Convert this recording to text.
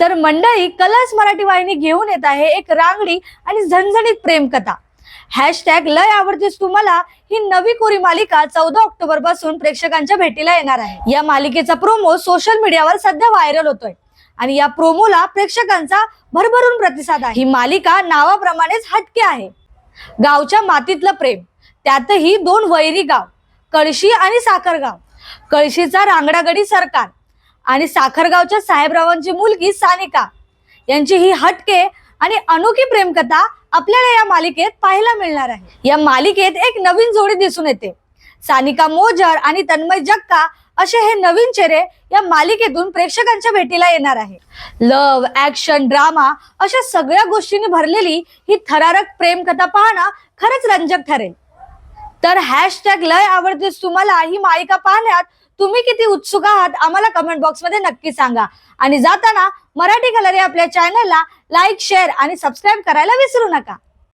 तर मंडळी कलर्स मराठी वाहिनी घेऊन येत आहे एक रांगडी आणि झणझणीत प्रेमकथा. हॅशटॅग लय आवडतेस तुम्हाला ही नवी कोरी मालिका चौदा ऑक्टोबरपासून प्रेक्षकांच्या भेटीला येणार आहे. या मालिकेचा प्रोमो सोशल मीडियावर सध्या व्हायरल होतोय. आणि या प्रोमोला प्रेक्षकांचा भरभरून प्रतिसाद आहे. ही मालिका नावाप्रमाणेच हटके आहे. गावच्या मातीतलं प्रेम त्यातही दोन वैरी गाव कळशी आणि साखरगाव. कळशीचा रांगडागडी सरकार आणि साखरगावच्या साहेबरावांची मुलगी सानिका. यांची ही हटके आणि अनोखी प्रेमकथा आपल्याला या मालिकेत पाहायला मिळणार आहे. या मालिकेत एक नवीन जोडी दिसून येते. सानिका मोजर आणि तन्मय जक्का असे हे नवीन चेहरे या मालिकेतून प्रेक्षकांच्या भेटीला येणार आहे. लव ऍक्शन ड्रामा अशा सगळ्या गोष्टींनी भरलेली ही थरारक प्रेमकथा पाहणं खरंच रंजक ठरेल. तर हॅशटॅग लय आवडतेस तुम्हाला. ही मालिका पाहण्यात तुम्ही किती उत्सुक आहात आम्हाला कमेंट बॉक्समध्ये नक्की सांगा. आणि जाताना मराठी कलर या आपल्या चॅनलला लाईक शेअर आणि सबस्क्राईब करायला विसरू नका.